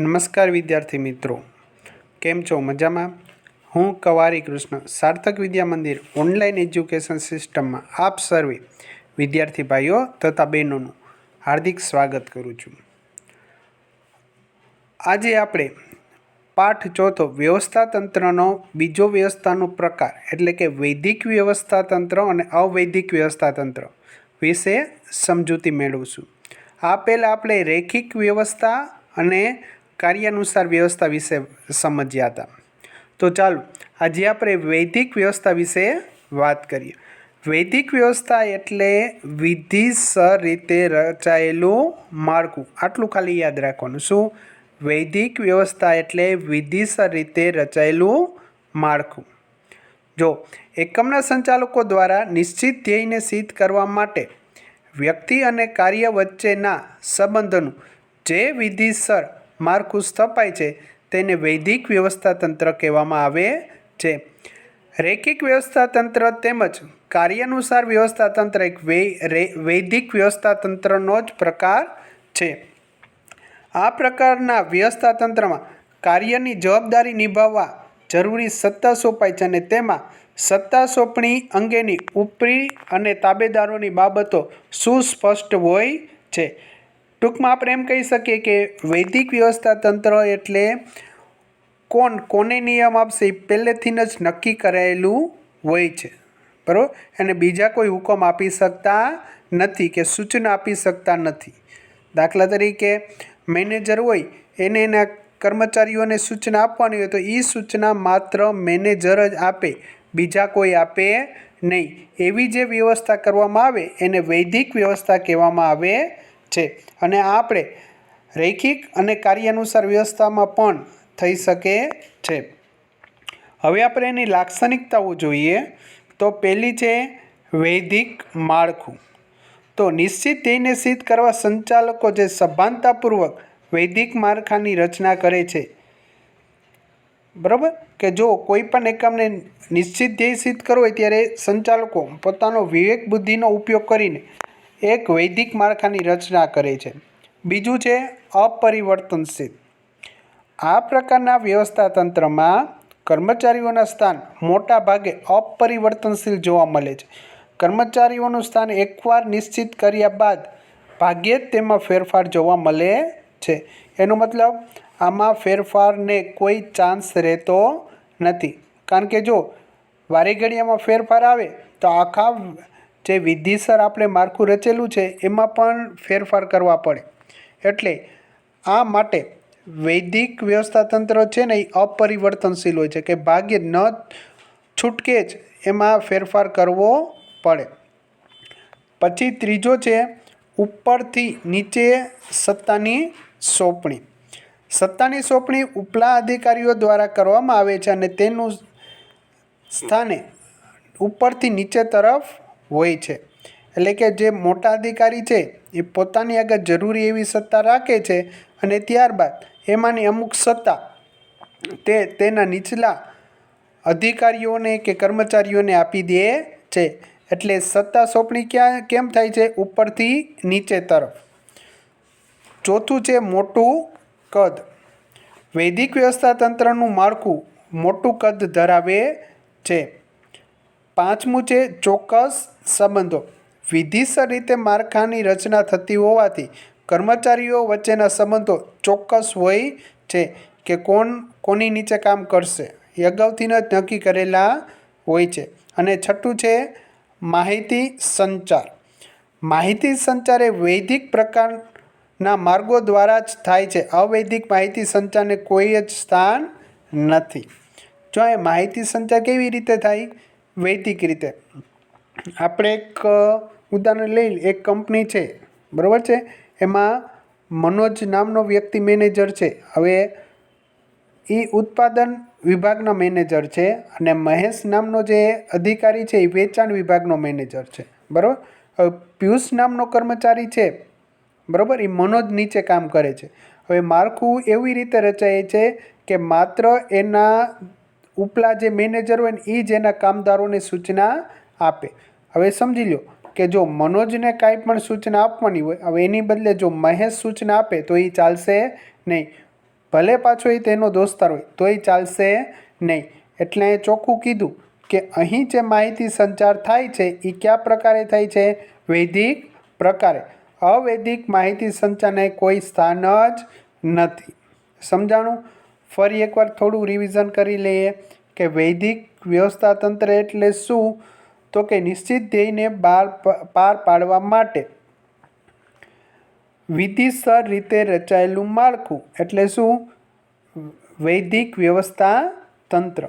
નમસ્કાર વિદ્યાર્થી મિત્રો. કેમ છો? મજામાં? હું કવારી કૃષ્ણ. સાર્થક વિદ્યા મંદિર ઓનલાઈન એજ્યુકેશન સિસ્ટમમાં આપ સર્વે વિદ્યાર્થી ભાઈઓ તથા બહેનોનું હાર્દિક સ્વાગત કરું છું. આજે આપણે પાઠ ચોથો વ્યવસ્થા તંત્રનો બીજો વ્યવસ્થાનો પ્રકાર એટલે કે વૈદિક વ્યવસ્થા તંત્ર અને અવૈદિક વ્યવસ્થા તંત્ર વિશે સમજૂતી મેળવશું. આ પહેલાં આપણે રેખિક વ્યવસ્થા અને કાર્યાનુસાર વ્યવસ્થા વિશે સમજ્યા હતા. તો ચાલો, આજે આપણે વૈદિક વ્યવસ્થા વિશે વાત કરીએ. વૈદિક વ્યવસ્થા એટલે વિધિસર રીતે રચાયેલું માળખું. આટલું ખાલી યાદ રાખવાનું. શું? વૈદિક વ્યવસ્થા એટલે વિધિસર રીતે રચાયેલું માળખું. જો, એકમના સંચાલકો દ્વારા નિશ્ચિત ધ્યેયને સિદ્ધ કરવા માટે વ્યક્તિ અને કાર્ય વચ્ચેના સંબંધોનું જે વિધિસર માળખું સ્થપાય છે. તેને વૈદિક વ્યવસ્થા તંત્ર કહેવામાં આવે છે. રૈખિક વ્યવસ્થા તંત્ર તેમજ કાર્યાનુસાર વ્યવસ્થા તંત્ર એક વૈદિક વ્યવસ્થા તંત્રનો જ પ્રકાર છે. આ પ્રકારના વ્યવસ્થા તંત્રમાં કાર્યની જવાબદારી નિભાવવા જરૂરી સત્તા સોંપાય છે અને તેમાં સત્તા સોંપણી અંગેની ઉપરી અને તાબેદારોની બાબતો સુસ્પષ્ટ હોય છે. ટૂંકમાં આપણે એમ કહી શકીએ કે વૈદિક વ્યવસ્થા તંત્ર એટલે કોણ, કોને નિયમ આપશે એ પહેલેથી જ નક્કી કરાયેલું હોય છે. બરાબર? અને બીજા કોઈ હુકમ આપી શકતા નથી કે સૂચના આપી શકતા નથી. દાખલા તરીકે મેનેજર હોય, એને એના કર્મચારીઓને સૂચના આપવાની હોય તો એ સૂચના માત્ર મેનેજર જ આપે, બીજા કોઈ આપે નહીં. એવી જે વ્યવસ્થા કરવામાં આવે, એને વૈદિક વ્યવસ્થા કહેવામાં આવે છે. અને આપણે રૈખિક અને કાર્યાનુસાર વ્યવસ્થામાં પણ થઈ શકે છે. હવે આપણે એની લાક્ષણિકતાઓ જોઈએ. તો પહેલી છે વૈદિક માળખું. તો નિશ્ચિત ધ્યેયને સિદ્ધ કરવા સંચાલકો જે સભાનતાપૂર્વક વૈદિક માળખાની રચના કરે છે. બરાબર? કે જો કોઈ પણ એકમને નિશ્ચિત ધ્યેય સિદ્ધ કરવો હોય ત્યારે સંચાલકો પોતાનો વિવેક બુદ્ધિનો ઉપયોગ કરીને એક વૈદિક માળખાની રચના કરે છે. બીજું છે અપરિવર્તનશીલ. આ પ્રકારના વ્યવસ્થા તંત્રમાં કર્મચારીઓના સ્થાન મોટા ભાગે અપરિવર્તનશીલ જોવા મળે છે. કર્મચારીઓનું સ્થાન એકવાર નિશ્ચિત કર્યા બાદ ભાગ્યે જ તેમાં ફેરફાર જોવા મળે છે. એનો મતલબ આમાં ફેરફારને કોઈ ચાન્સ રહેતો નથી. કારણ કે જો વારે ફેરફાર આવે તો આખા જે વિધિસર આપણે માળખું રચેલું છે, એમાં પણ ફેરફાર કરવા પડે. એટલે આ માટે વૈદિક વ્યવસ્થા તંત્ર છે ને એ અપરિવર્તનશીલ હોય છે કે ભાગ્યે ન છૂટકે જ એમાં ફેરફાર કરવો પડે. પછી ત્રીજો છે ઉપરથી નીચે સત્તાની સોંપણી. સત્તાની સોંપણી ઉપલા અધિકારીઓ દ્વારા કરવામાં આવે છે અને તેનું સ્થાને ઉપરથી નીચે તરફ હોય છે. એટલે કે જે મોટા અધિકારી છે, એ પોતાની આગળ જરૂરી એવી સત્તા રાખે છે અને ત્યારબાદ એમાંની અમુક સત્તા તે તેના નીચલા અધિકારીઓને કે કર્મચારીઓને આપી દે છે. એટલે સત્તા સોંપણી ક્યાં, કેમ થાય છે? ઉપરથી નીચે તરફ. ચોથું છે મોટું કદ. વૈદિક વ્યવસ્થા તંત્રનું માળખું મોટું કદ ધરાવે છે. પાંચમું છે ચોક્કસ સંબંધો. વિધિસર રીતે માળખાની રચના થતી હોવાથી કર્મચારીઓ વચ્ચેના સંબંધો ચોક્કસ હોય છે કે કોણ કોની નીચે કામ કરશે. એ અગાઉથી જ નક્કી કરેલા હોય છે. અને છઠ્ઠું છે માહિતી સંચાર. માહિતી સંચાર એ વૈદિક પ્રકારના માર્ગો દ્વારા જ થાય છે. અવૈદિક માહિતી સંચારને કોઈ જ સ્થાન નથી. જો એ માહિતી સંચાર કેવી રીતે થાય? વૈદિક રીતે. આપણે એક ઉદાહરણ લઈ એક કંપની છે. બરાબર છે? એમાં મનોજ નામનો વ્યક્તિ મેનેજર છે. હવે એ ઉત્પાદન વિભાગના મેનેજર છે અને મહેશ નામનો જે અધિકારી છે એ વેચાણ વિભાગનો મેનેજર છે. બરાબર? હવે પિયુષ નામનો કર્મચારી છે. બરાબર? એ મનોજ નીચે કામ કરે છે. હવે માળખું એવી રીતે રચાય છે કે માત્ર એના ઉપલા જે મેનેજર હોય ને એ જ એના કામદારોને સૂચના આપે. હવે સમજી લો કે જો મનોજને કાંઈ પણ સૂચના આપવાની હોય, હવે એની બદલે જો મહેશ સૂચના આપે તો એ ચાલશે નહીં. ભલે પાછો એ તેનો દોસ્તાર હોય, તો એ ચાલશે નહીં. એટલે એ ચોખ્ખું કીધું કે અહીં જે માહિતી સંચાર થાય છે એ કયા પ્રકારે થાય છે? વૈદિક પ્રકારે. અવૈદિક માહિતી સંચારને કોઈ સ્થાન જ નથી. સમજાણું? ફરી એકવાર થોડું રિવિઝન કરી લઈએ કે વૈદિક વ્યવસ્થા તંત્ર એટલે શું? તો કે નિશ્ચિત ધ્યેયને બાર પાર પાડવા માટે વિધિસર રીતે રચાયેલું માળખું. એટલે શું? વૈદિક વ્યવસ્થા તંત્ર.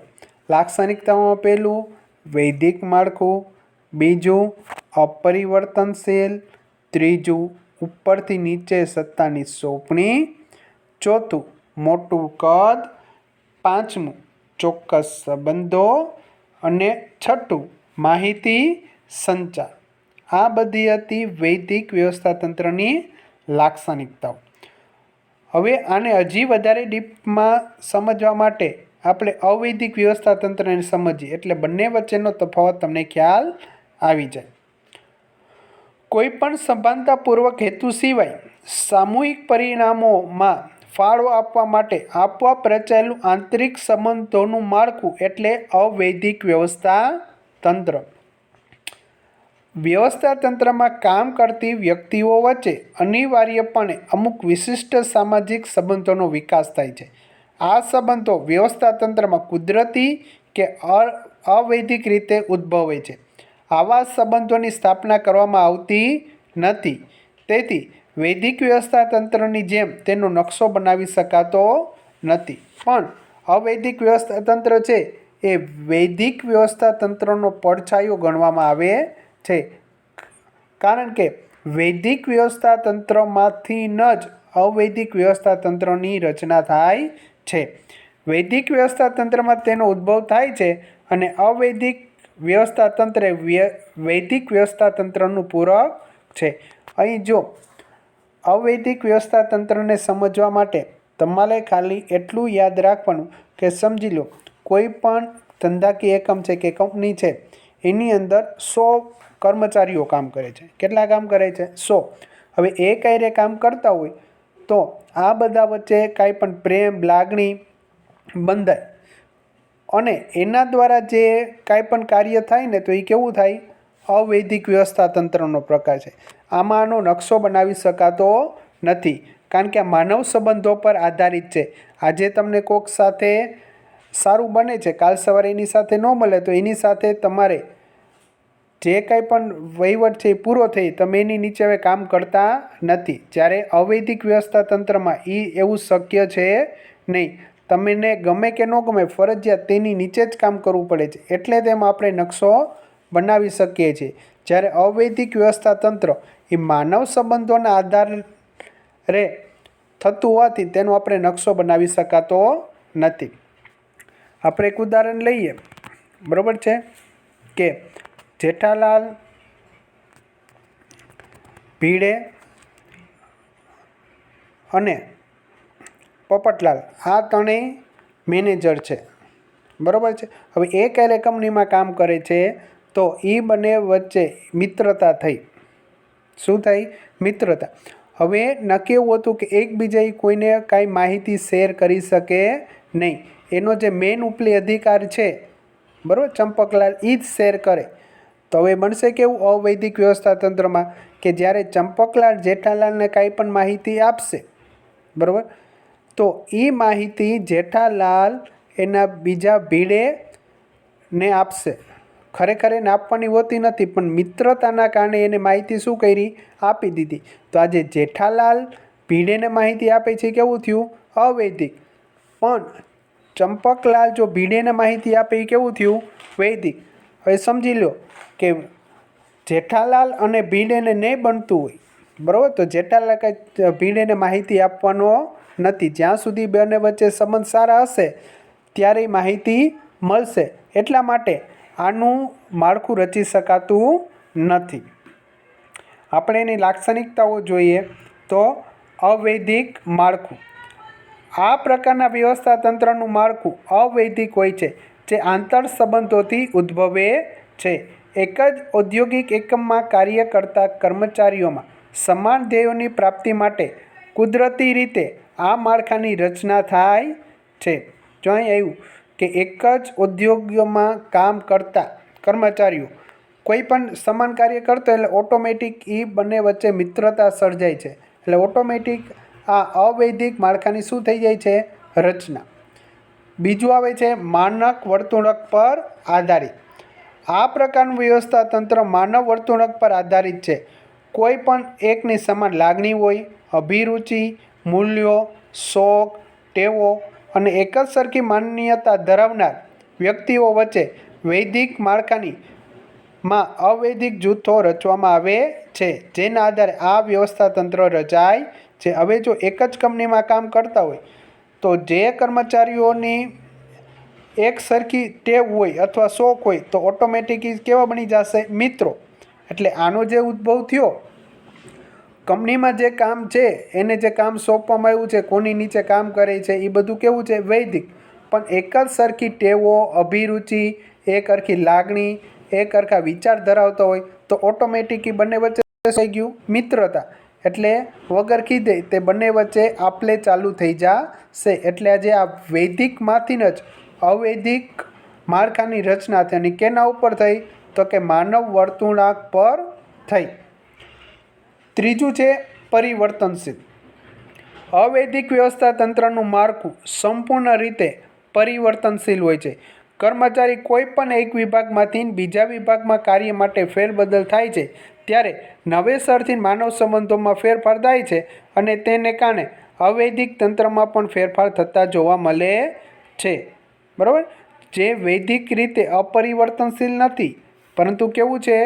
લાક્ષણિકતાઓમાં પહેલું વૈદિક માળખું, બીજું અપરિવર્તનશીલ, ત્રીજું ઉપરથી નીચે સત્તાની સોંપણી, ચોથું મોટું કદ, પાંચમું ચોક્કસ સંબંધો અને છઠ્ઠું માહિતી સંચાર. આ બધી હતી વૈદિક વ્યવસ્થા તંત્રની લાક્ષણિકતાઓ. હવે આને હજી વધારે ડીપમાં સમજવા માટે આપણે અવૈદિક વ્યવસ્થા તંત્રને સમજીએ, એટલે બંને વચ્ચેનો તફાવત તમને ખ્યાલ આવી જાય. કોઈ પણ સભાનતાપૂર્વક હેતુ સિવાય સામૂહિક પરિણામોમાં ફાળો આપવા માટે આપોઆપ રચાયેલું આંતરિક સંબંધોનું માળખું એટલે અવૈદિક વ્યવસ્થા તંત્ર. વ્યવસ્થા તંત્રમાં કામ કરતી વ્યક્તિઓ વચ્ચે અનિવાર્યપણે અમુક વિશિષ્ટ સામાજિક સંબંધોનો વિકાસ થાય છે. આ સંબંધો વ્યવસ્થા તંત્રમાં કુદરતી કે અવૈધિક રીતે ઉદ્ભવે છે. આવા સંબંધોની સ્થાપના કરવામાં આવતી નથી. તેથી વૈદિક વ્યવસ્થા તંત્રની જેમ તેનો નકશો બનાવી શકાતો નથી. પણ અવૈદિક વ્યવસ્થા તંત્ર છે એ વૈદિક વ્યવસ્થા તંત્રનો પડછાયો ગણવામાં આવે છે. કારણ કે વૈદિક વ્યવસ્થા તંત્રમાંથી ન જ અવૈદિક વ્યવસ્થા તંત્રની રચના થાય છે. વૈદિક વ્યવસ્થા તંત્રમાં તેનો ઉદ્ભવ થાય છે અને અવૈદિક વ્યવસ્થા તંત્ર વૈદિક વ્યવસ્થા તંત્રનું પૂરક છે. અહીં જો અવૈદિક વ્યવસ્થા તંત્રને સમજવા માટે તમારે ખાલી એટલું યાદ રાખવાનું કે સમજી લો કોઈ પણ ધંધાકીય એકમ છે કે કંપની છે, એની અંદર સો કર્મચારીઓ કામ કરે છે. કેટલા કામ કરે છે? સો. હવે એ કાંઈ કામ કરતા હોય તો આ બધા વચ્ચે કાંઈ પણ પ્રેમ, લાગણી બંધાય. અને એના દ્વારા જે કાંઈ પણ કાર્ય થાય ને તો એ કેવું થાય? અવૈદિક વ્યવસ્થા તંત્રનો પ્રકાર છે. આમાં આનો નકશો બનાવી શકાતો નથી. કારણ કે આ માનવ સંબંધો પર આધારિત છે. આજે તમને કોક સાથે સારું બને છે. કાલ સવારે એની સાથે ન મળે તો એની સાથે તમારે જે કાંઈ પણ વહીવટ છે એ પૂરો થઈ તમે એની નીચે હવે કામ કરતા નથી. જ્યારે અવૈદિક વ્યવસ્થા તંત્રમાં એ એવું શક્ય છે નહીં. તમને ગમે કે ન ગમે ફરજિયાત તેની નીચે જ કામ કરવું પડે છે. એટલે તેમાં આપણે નકશો બનાવી શકીએ છીએ. જ્યારે અવૈદિક વ્યવસ્થા તંત્ર એ માનવ સંબંધોના આધારે થતું હોવાથી તેનો આપણે નકશો બનાવી શકાતો નથી. આપણે એક ઉદાહરણ લઈએ. બરાબર છે? કે જેઠાલાલ ભીડે અને પોપટલાલ, આ ત્રણેય મેનેજર છે. બરાબર છે? હવે એ ક્યારે કંપનીમાં કામ કરે છે? તો એ બંને વચ્ચે મિત્રતા થઈ. શું થઈ? મિત્રતા. હવે નક્કી એવું હતું કે એકબીજાએ કોઈને કાંઈ માહિતી શેર કરી શકે નહીં. એનો જે મેન ઉપલી અધિકાર છે, બરાબર, ચંપકલાલ એ જ શેર કરે. તો હવે બનશે કેવું અવૈદિક વ્યવસ્થા તંત્રમાં? કે જ્યારે ચંપકલાલ જેઠાલાલને કાંઈ પણ માહિતી આપશે, બરાબર? તો એ માહિતી જેઠાલાલ એના બીજા ભીડે ને આપશે. ખરેખર એને આપવાની હોતી નથી, પણ મિત્રતાના કારણે એને માહિતી શું કરી? આપી દીધી. તો આજે જેઠાલાલ ભીડેને માહિતી આપે છે, કેવું થયું? અવૈદિક પણ ચંપકલાલ જો ભીડેને માહિતી આપે એ કેવું થયું? વૈદિક. હવે સમજી લો કે જેઠાલાલ અને ભીડેને નહીં બનતું હોય, બરાબર? તો જેઠાલાલ કંઈ ભીડેને માહિતી આપવાનો નથી. જ્યાં સુધી બંને વચ્ચે સંબંધ સારા હશે, ત્યારે માહિતી મળશે. એટલા માટે આનું માળખું રચી શકાતું નથી. આપણે એની લાક્ષણિકતાઓ જોઈએ તો અવૈદિક માળખું. આ પ્રકારના વ્યવસ્થા તંત્રનું માળખું અવૈધિક હોય છે, જે આંતર સંબંધોથી ઉદ્ભવે છે. એક જ ઔદ્યોગિક એકમમાં કાર્ય કરતા કર્મચારીઓમાં સમાન ધ્યેયોની પ્રાપ્તિ માટે કુદરતી રીતે આ માળખાની રચના થાય છે. જો અહીં આવ્યું કે એક જ ઉદ્યોગમાં કામ કરતા કર્મચારીઓ કોઈ પણ સમાન કાર્ય કરતો એટલે ઓટોમેટિક એ બંને વચ્ચે મિત્રતા સર્જાય છે. એટલે ઓટોમેટિક આ અવૈધિક માળખાની શું થઈ જાય છે? રચના. બીજું આવે છે માનક વર્તુળક પર આધારિત. આ પ્રકારનું વ્યવસ્થા તંત્ર માનવ વર્તુળક પર આધારિત છે. કોઈ પણ એકની સમાન લાગણી હોય, અભિરુચિ, મૂલ્યો, શોખ, ટેવો અને એક જ સરખી માન્યતા ધરાવનાર વ્યક્તિઓ વચ્ચે વૈદિક માળખાની માં અવૈધિક જૂથો રચવામાં આવે છે, જેના આધારે આ વ્યવસ્થા તંત્ર રચાય છે. હવે જો એક જ કંપનીમાં કામ કરતા હોય, તો જે કર્મચારીઓની એક સરખી ટેવ હોય અથવા શોખ હોય, તો ઓટોમેટિક કેવા બની જશે? મિત્રો, એટલે આનો જે ઉદ્ભવ થયો, કંપનીમાં જે કામ છે, એને જે કામ સોંપવામાં આવ્યું છે, કોની નીચે કામ કરે છે એ બધું કેવું છે? વૈદિક પણ એક જ સરખી ટેવો, અભિરુચિ, એક સરખી લાગણી એક સરખા વિચાર ધરાવતા હોય તો ઓટોમેટિક બંને વચ્ચે થઈ ગયું મિત્રતા. એટલે વગર કીધે તે બંને વચ્ચે આપલે ચાલુ થઈ જશે. એટલે આજે આ વૈદિકમાંથી જ અવૈદિક માળખાની રચના થઈ અને કેના ઉપર થઈ? તો કે માનવ વર્તુળાંક પર થઈ. ત્રીજું છે પરિવર્તનશીલ. અવૈદિક વ્યવસ્થા તંત્રનું માળખું સંપૂર્ણ રીતે પરિવર્તનશીલ હોય છે. કર્મચારી કોઈ પણ એક વિભાગમાંથી બીજા વિભાગમાં કાર્ય માટે ફેરબદલ થાય છે, ત્યારે નવેસરથી માનવ સંબંધોમાં ફેરફાર થાય છે અને તેને કારણે અવૈધિક તંત્રમાં પણ ફેરફાર થતા જોવા મળે છે. બરાબર? જે વૈદિક રીતે અપરિવર્તનશીલ નથી, પરંતુ કેવું છે?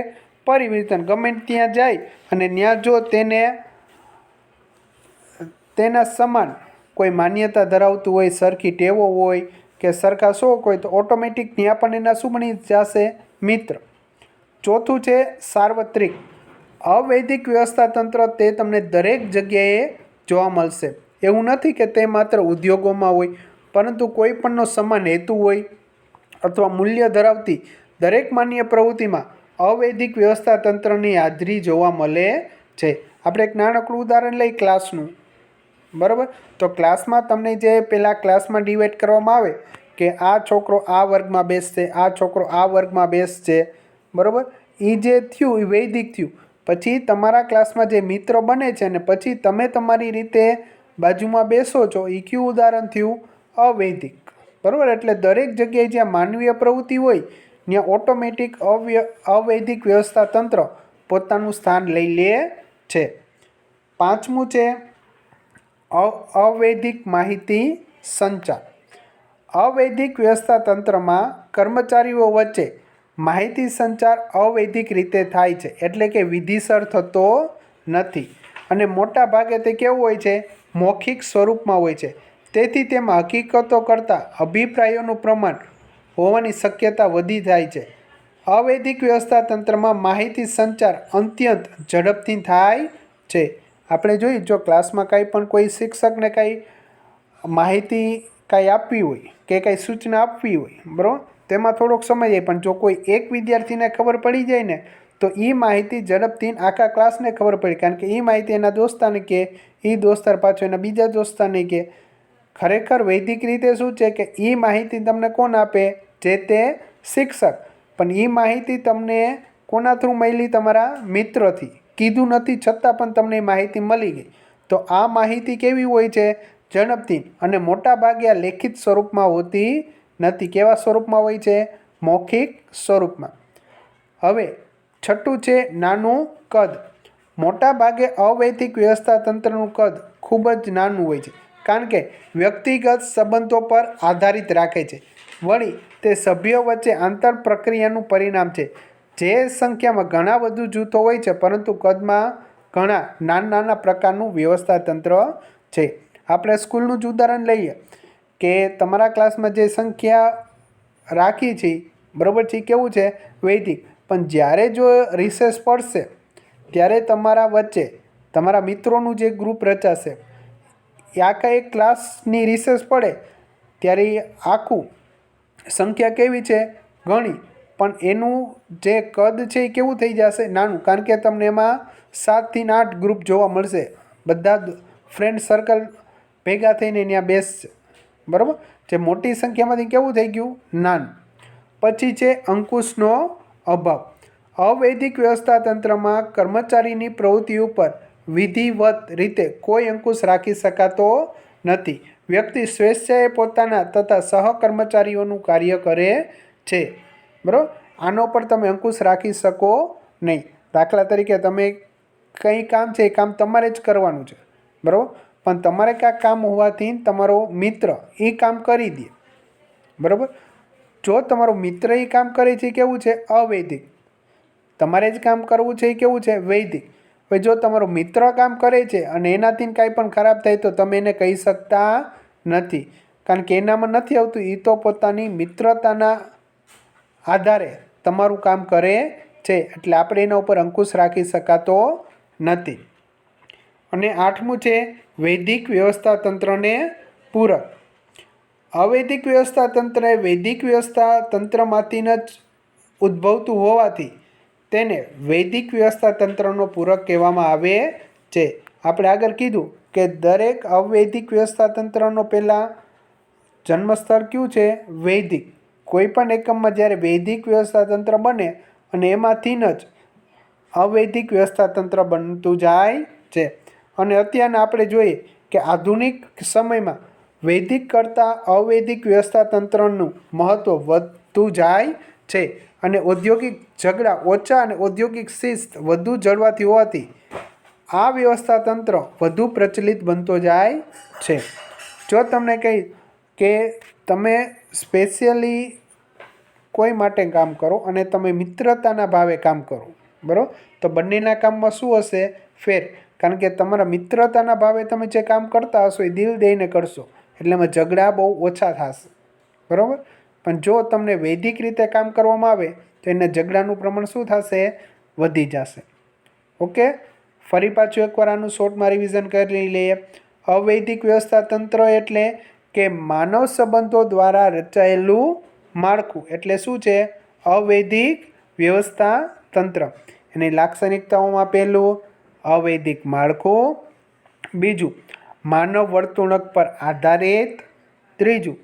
પરિવર્તન ગમે ત્યાં જાય અને ત્યાં જો તેને, તેના સમાન કોઈ માન્યતા ધરાવતું હોય, સરખી ટેવો હોય કે સરખા શોખ હોય તો ઓટોમેટિક ત્યાં પણ એના શું બની જશે મિત્ર. ચોથું છે સાર્વત્રિક. અવૈદિક વ્યવસ્થા તંત્ર તે તમને દરેક જગ્યાએ જોવા મળશે. એવું નથી કે તે માત્ર ઉદ્યોગોમાં હોય, પરંતુ કોઈ પણનો સમાન હેતુ હોય અથવા મૂલ્ય ધરાવતી દરેક માન્ય પ્રવૃત્તિમાં અવૈદિક વ્યવસ્થા તંત્રની હાજરી જોવા મળે છે. આપણે એક નાનકડું ઉદાહરણ લઈ, ક્લાસનું. બરાબર? તો ક્લાસમાં તમને જે પહેલાં ક્લાસમાં ડિવાઈડ કરવામાં આવે કે આ છોકરો આ વર્ગમાં બેસશે, આ છોકરો આ વર્ગમાં બેસશે, બરાબર? એ જે થયું એ વૈદિક થયું. પછી તમારા ક્લાસમાં જે મિત્રો બને છે ને, પછી તમે તમારી રીતે બાજુમાં બેસો છો એ કયું ઉદાહરણ થયું? અવૈદિક. બરાબર? એટલે દરેક જગ્યાએ જ્યાં માનવીય પ્રવૃત્તિ હોય, ત્યાં ઓટોમેટિક અવ્ય, અવૈદિક વ્યવસ્થા તંત્ર પોતાનું સ્થાન લઈ લે છે. પાંચમું છે અવૈધિક માહિતી સંચાર. અવૈધિક વ્યવસ્થા તંત્રમાં કર્મચારીઓ વચ્ચે માહિતી સંચાર અવૈધિક રીતે થાય છે, એટલે કે વિધિસર થતો નથી. અને મોટા ભાગે તે કેવું હોય છે? મૌખિક સ્વરૂપમાં હોય છે. તેથી તેમાં હકીકતો કરતાં અભિપ્રાયોનું પ્રમાણ હોવાની શક્યતા વધી જાય છે. અવૈધિક વ્યવસ્થા તંત્રમાં માહિતી સંચાર અત્યંત ઝડપથી થાય છે. આપણે જોઈએ, જો ક્લાસમાં કાંઈ પણ કોઈ શિક્ષકને કાંઈ માહિતી કાંઈ આપવી હોય, કે કાંઈ સૂચના આપવી હોય, બરાબર? તેમાં થોડોક સમય જાય, પણ જો કોઈ એક વિદ્યાર્થીને ખબર પડી જાય ને, તો એ માહિતી ઝડપથી આખા ક્લાસને ખબર પડી. કારણ કે એ માહિતી એના દોસ્તાને કે એ દોસ્તાર પાછો એના બીજા દોસ્તાને કે. ખરેખર વૈદિક રીતે શું છે કે એ માહિતી તમને કોણ આપે? જે તે શિક્ષક. પણ એ માહિતી તમને કોના થ્રુ મળી તમારા મિત્રથી. કીધું નથી, છતાં પણ તમને માહિતી મળી ગઈ. તો આ માહિતી કેવી હોય છે? ઝડપથી અને મોટા ભાગે આ લેખિત સ્વરૂપમાં હોતી નથી. કેવા સ્વરૂપમાં હોય છે? મૌખિક સ્વરૂપમાં. હવે છઠ્ઠું છે નાનું કદ. મોટા ભાગે અવૈધિક વ્યવસ્થા તંત્રનું કદ ખૂબ જ નાનું હોય છે, કારણ કે વ્યક્તિગત સંબંધો પર આધારિત રાખે છે. વળી તે સભ્યો વચ્ચે આંતર પ્રક્રિયાનું પરિણામ છે. જે સંખ્યામાં ઘણા વધુ જૂથો હોય છે, પરંતુ કદમાં ઘણા નાના નાના પ્રકારનું વ્યવસ્થા તંત્ર છે. આપણે સ્કૂલનું જ ઉદાહરણ લઈએ કે તમારા ક્લાસમાં જે સંખ્યા રાખી છે, બરાબર છે, કેવું છે? વૈદિક. પણ જ્યારે જો રિસેસ પડશે, ત્યારે તમારા વચ્ચે તમારા મિત્રોનું જે ગ્રુપ રચાશે આખા એક ક્લાસની રિસેસ પડે, ત્યારે આખું સંખ્યા કેવી છે? ઘણી પણ એનું જે કદ છે એ કેવું થઈ જશે? નાનું. કારણ કે તમને એમાં સાતથી આઠ ગ્રુપ જોવા મળશે. બધા ફ્રેન્ડ સર્કલ ભેગા થઈને ત્યાં બેસશે. બરાબર? જે મોટી સંખ્યામાંથી કેવું થઈ ગયું? નાન. પછી છે અંકુશનો અભાવ. અવૈધિક વ્યવસ્થા તંત્રમાં કર્મચારીની પ્રવૃત્તિ ઉપર વિધિવત રીતે કોઈ અંકુશ રાખી શકાતો નથી. વ્યક્તિ સ્વેચ્છાએ પોતાના તથા સહકર્મચારીઓનું કાર્ય કરે છે. બરાબર? આનો પર તમે અંકુશ રાખી શકો નહીં. દાખલા તરીકે તમે કંઈ કામ છે એ કામ તમારે જ કરવાનું છે. બરાબર? પણ તમારે કાંઈક કામ હોવાથી તમારો મિત્ર એ કામ કરી દે. બરાબર? જો તમારો મિત્ર એ કામ કરે છે કેવું છે? અવૈધિક. તમારે જ કામ કરવું છે એ કેવું છે? વૈદિક હવે જો તમારો મિત્ર કામ કરે છે અને એનાથી કાંઈ પણ ખરાબ થાય તો તમે એને કહી શકતા નથી. કારણ કે એનામાં નથી આવતું. એ તો પોતાની મિત્રતાના આધારે તમારું કામ કરે છે એટલે આપણે એના ઉપર અંકુશ રાખી શકાતો નથી. અને આઠમું છે વૈદિક વ્યવસ્થા તંત્રને પૂરક. અવૈદિક વ્યવસ્થા તંત્ર એ વૈદિક વ્યવસ્થા તંત્રમાંથી જ ઉદ્ભવતું હોવાથી તેને વૈદિક વ્યવસ્થા તંત્રનો પૂરક કહેવામાં આવે છે. આપણે આગળ કીધું કે દરેક અવૈદિક વ્યવસ્થા તંત્રનો પહેલાં જન્મસ્થળ કયું છે? વૈદિક. કોઈ પણ એકમમાં જ્યારે વૈદિક વ્યવસ્થા તંત્ર બને અને એમાંથી જ અવૈદિક વ્યવસ્થા તંત્ર બનતું જાય છે. અને અત્યારના આપણે જોઈએ કે આધુનિક સમયમાં વૈદિક કરતાં અવૈદિક વ્યવસ્થા તંત્રનું મહત્ત્વ વધતું જાય છે. અને ઔદ્યોગિક ઝઘડા ઓછા અને ઔદ્યોગિક શિસ્ત વધુ જળવાતી હોવાથી આ વ્યવસ્થા તંત્ર વધુ પ્રચલિત બનતો જાય છે. જો તમને કહી કે તમે સ્પેશિયલી કોઈ માટે કામ કરો અને તમે મિત્રતાના ભાવે કામ કરો, બરાબર? તો બંનેના કામમાં શું હશે? ફેર. કારણ કે તમારા મિત્રતાના ભાવે તમે જે કામ કરતા હશો એ દિલ દઈને કરશો. એટલે એમાં ઝઘડા બહુ ઓછા થશે. બરાબર? પણ જો તમને વૈદિક રીતે કામ કરવામાં આવે, તો એને ઝઘડાનું પ્રમાણ શું થશે? વધી જશે. ઓકે? ફરી પાછું એકવાર આનું શોર્ટમાં રિવિઝન કરી લઈએ. અવૈદિક વ્યવસ્થા તંત્ર એટલે કે માનવ સંબંધો દ્વારા રચાયેલું માળખું એટલે શું છે? અવૈદિક વ્યવસ્થા તંત્ર. એની લાક્ષણિકતાઓમાં પહેલું અવૈદિક માળખું. બીજું, માનવ વર્તણૂક પર આધારિત. ત્રીજું,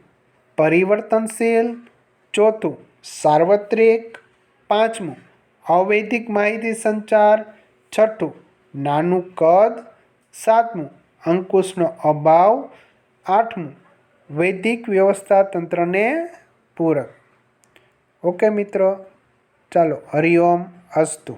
પરિવર્તનશીલ. ચોથું, સાર્વત્રિક. પાંચમું, અવૈધિક માહિતી સંચાર. છઠ્ઠું, નાનું કદ. સાતમું, અંકુશનો અભાવ. આઠમું વૈદિક વ્યવસ્થા તંત્રને પૂરક. ઓકે મિત્રો ચાલો હરિઓમ અસ્તુ.